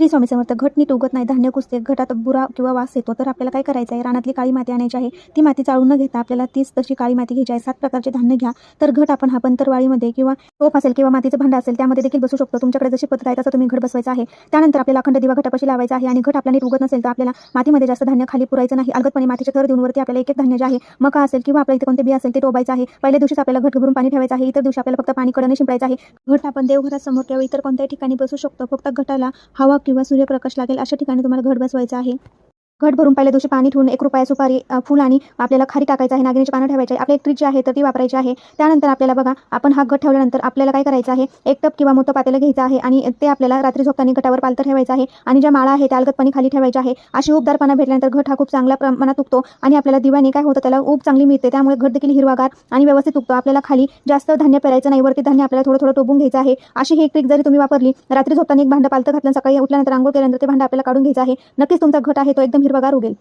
श्री स्वामी समर्थ घट नीट उगत नाही धान्य कुसते घटात बुरा किंवा वास येतो. तर आपल्याला काय करायचं आहे? रानातली काळी माती आणायची आहे. ती माती चाळून न घेता आपल्याला तीच तशी काळी माती घ्यायची आहे. सात प्रकारचे धान्य घ्या. तर घट आपण हा पंतरवाळीमध्ये किंवा टोप असेल किंवा मातीचं भांडं असेल त्यामध्ये देखील बसू शकतो. तुमच्याकडे जशी पद्धत आहे तसं तुम्ही घट बसवायचा आहे. त्यानंतर आपल्याला अखंड दिवा घटापाशी लावायचा आहे आणि घट आपल्या नीट उगत नसेल तर आपल्याला मातीमध्ये जास्त धान्य खाली पुरायचं नाही. अलगतपणे मातीचे थर देऊन वरती आपल्याला एक एक धान्य जे आहे मका असेल किंवा आपल्या इथे कोणते बी असेल ते टोबायचं आहे. पहिल्या दिवशीच आपल्याला घट भरून पाणी ठेवायचं आहे. इतर दिवशी आपल्याला फक्त पाणी कडने शिंपडायचं आहे. घट आपण देवघरासमोर किंवा इतर कोणत्याही ठिकाणी बसू शकतो. फक्त घटाला हवा किंवा सूर्यप्रकाश लागेल अशा ठिकाणी तुम्हाला घर बसवायचं आहे. घट भरून पहिल्या दिवशी पाणी ठेवून एक रुपया सुपारी फुल आणि आपल्याला खारी टाकायचं आहे नागिनीची पानं ठेवायची आहे. आपली एक जी आहे तर ती वापरायची आहे. त्यानंतर आपल्याला बघा आपण हा घट ठेवल्यानंतर आपल्याला काय करायचं आहे? एक टप किंवा मोठं पातेलं घ्यायचं आहे आणि ते आपल्याला रात्री झोपताना घटावर पालतं ठेवायचं आहे आणि ज्या माळा आहे त्या अलगदपणे खाली ठेवायच्या आहे. अशी उबदारपणा भेटल्यानंतर घट हा खूप चांगल्या प्रमाणात उगतो आणि आपल्याला दिव्याने काय होतं त्याला ऊब चांगली मिळते. त्यामुळे घट देखील हिरवागार आणि व्यवस्थित उगतो आपल्याला खाली जास्त धान्य पेरायचं नाही. वरती धान्य आपल्याला थोडं थोडं टोबून घ्यायचं आहे. अशी ही ट्रिक जरी तुम्ही वापरली रात्री झोपताना एक भांडं पालतं घातलं सकाळी उठल्यानंतर आंघोळ केल्यानंतर ते भांडं आपल्याला काढून घ्यायचं आहे. नक्कीच तुमचा घट आहे तो एकदम हिरवागार उगेल.